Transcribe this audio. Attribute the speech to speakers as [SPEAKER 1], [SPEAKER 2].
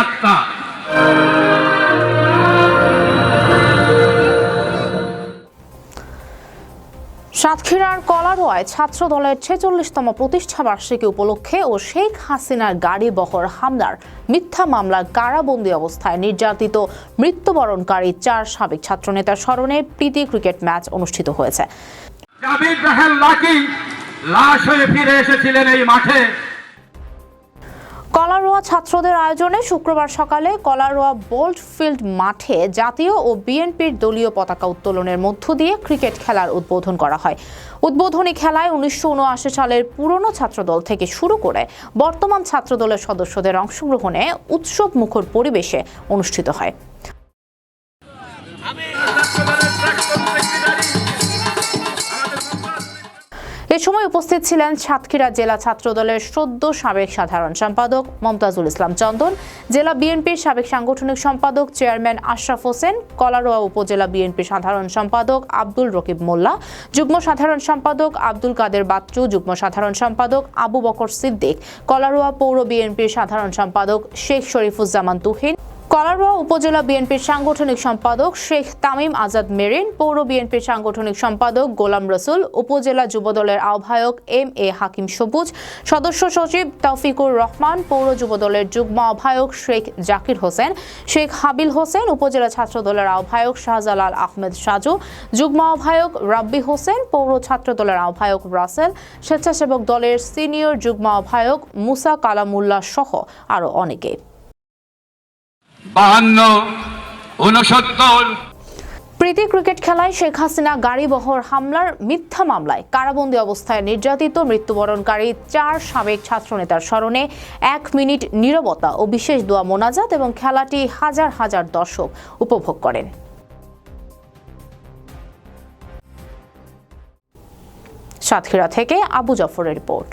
[SPEAKER 1] আত্মা।
[SPEAKER 2] সাতক্ষীরার কলারোয়ায় ছাত্র দলের ছেচল্লিশতম প্রতিষ্ঠা বার্ষিকী উপলক্ষে ও শেখ হাসিনার গাড়ি বহর হামলার মিথ্যা মামলার কারাবন্দী অবস্থায় নির্যাতিত মৃত্যুবরণকারী চার সাবেক ছাত্রনেতার স্মরণে প্রীতি ক্রিকেট ম্যাচ অনুষ্ঠিত হয়েছে।
[SPEAKER 1] লাশ হয়ে ফিরে এসেছিলেন এই মাঠে।
[SPEAKER 2] কলারোয়া ছাত্রদের আয়োজনে শুক্রবার সকালে কলারোয়া বোল্ট ফিল্ড মাঠে জাতীয় ও বিএনপির দলীয় পতাকা উত্তোলনের মধ্য দিয়ে ক্রিকেট খেলার উদ্বোধন করা হয়। উদ্বোধনী খেলায় উনিশশো উনআশি সালের পুরনো ছাত্রদল থেকে শুরু করে বর্তমান ছাত্রদলের সদস্যদের অংশগ্রহণে উৎসব মুখর পরিবেশে অনুষ্ঠিত হয়। এ সময় উপস্থিত ছিলেন সাতক্ষীরা জেলা ছাত্রদলের সদ্য সাবেক সাধারণ সম্পাদক মমতাজুল ইসলাম চন্দন, জেলা বিএনপির সাবেক সাংগঠনিক সম্পাদক চেয়ারম্যান আশরাফ হোসেন, কলারোয়া উপজেলা বিএনপির সাধারণ সম্পাদক আব্দুল রকিব মোল্লা, যুগ্ম সাধারণ সম্পাদক আব্দুল কাদের বাচ্চু, যুগ্ম সাধারণ সম্পাদক আবু বকর সিদ্দিক, কলারোয়া পৌর বিএনপির সাধারণ সম্পাদক শেখ শরীফুজ্জামান তুহিন কলারোয়া উপজেলা বিএনপির সাংগঠনিক সম্পাদক শেখ তামিম আজাদ মেরিন, পৌর বিএনপির সাংগঠনিক সম্পাদক গোলাম রসুল, উপজেলা যুবদলের আহ্বায়ক এম এ হাকিম সবুজ, সদস্য সচিব তৌফিকুর রহমান, পৌর যুবদলের যুগ্ম আহ্বায়ক শেখ জাকির হোসেন, শেখ হাবিল হোসেন, উপজেলা ছাত্রদলের আহ্বায়ক শাহজালাল আহমেদ সাজু, যুগ্ম আহ্বায়ক রাব্বি হোসেন, পৌর ছাত্রদলের আহ্বায়ক রাসেল, স্বেচ্ছাসেবক দলের সিনিয়র যুগ্ম আহ্বায়ক মুসা কালামুল্লাহ সহ আরও অনেকে।
[SPEAKER 1] বাহান্ন উনসত্তর
[SPEAKER 2] প্রীতি ক্রিকেট খেলায় শেখ হাসিনা গাড়ি বহর হামলার মিথ্যা মামলায় কারাবন্দী অবস্থায় নির্যাতিত, মৃত্যুবরণকারী চার সাবেক ছাত্রনেতার স্মরণে এক মিনিট নীরবতা ও বিশেষ দোয়া মোনাজাত এবং খেলাটি হাজার হাজার দর্শক উপভোগ করেন। সাতক্ষীরা থেকে আবু জাফরের রিপোর্ট।